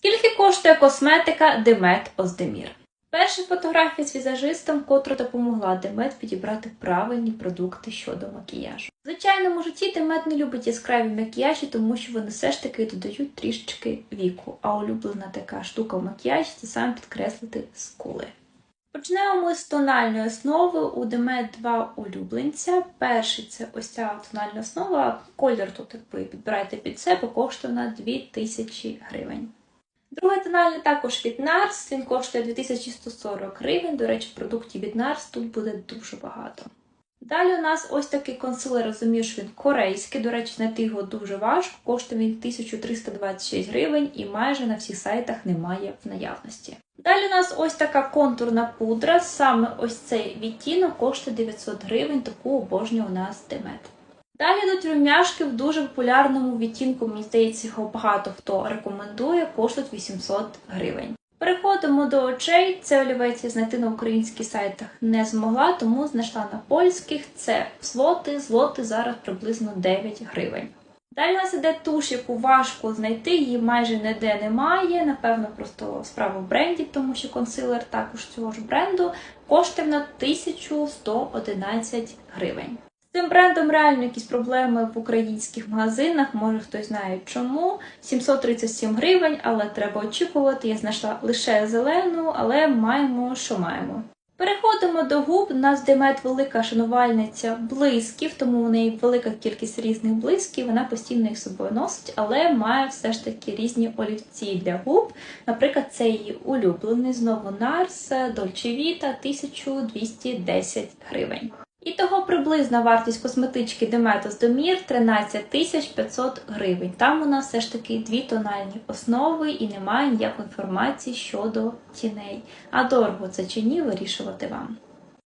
Скільки коштує косметика Демет Оздемір? Перша фотографія з візажистом, котра допомогла Демет підібрати правильні продукти щодо макіяжу. В звичайному житті Демет не любить яскраві макіяжі, тому що вони все ж таки додають трішечки віку. А улюблена така штука в макіяжі це саме підкреслити скули. Почнемо ми з тональної основи. У Демет два улюбленця. Перший це ось ця тональна основа. Колір тут, ви підбираєте під себе, коштує на 2000 гривень. Другий тональний також від NARS, він коштує 2140 гривень. До речі, продуктів від NARS тут буде дуже багато. Далі у нас ось такий консилер, розумію, що він корейський. До речі, знайти його дуже важко. Коштує він 1326 гривень і майже на всіх сайтах немає в наявності. Далі у нас ось така контурна пудра. Саме ось цей відтінок коштує 900 гривень, таку обожнює у нас Демет. Далі йдуть румяшки в дуже популярному відтінку, мені здається, його багато хто рекомендує, коштують 800 гривень. Переходимо до очей. Це олівець знайти на українських сайтах не змогла, тому знайшла на польських. Це злоти, злоти зараз приблизно 9 гривень. Далі у нас іде туш, яку важко знайти, її майже ніде немає. Напевно, просто справа в бренді, тому що консилер також цього ж бренду коштує на 1111 гривень. Цим брендом реально якісь проблеми в українських магазинах, може хтось знає чому. 737 гривень, але треба очікувати. Я знайшла лише зелену, але маємо, що маємо. Переходимо до губ. У нас Демет велика шанувальниця блисків, тому в неї велика кількість різних блисків. Вона постійно їх з собою носить, але має все ж таки різні олівці для губ. Наприклад, це її улюблений знову Nars Dolce Vita 1210 гривень. І того приблизна вартість косметички Demetos Домір 13 500 гривень. Там у нас все ж таки дві тональні основи і немає ніякої інформації щодо тіней. А дорого це чи ні, вирішувати вам.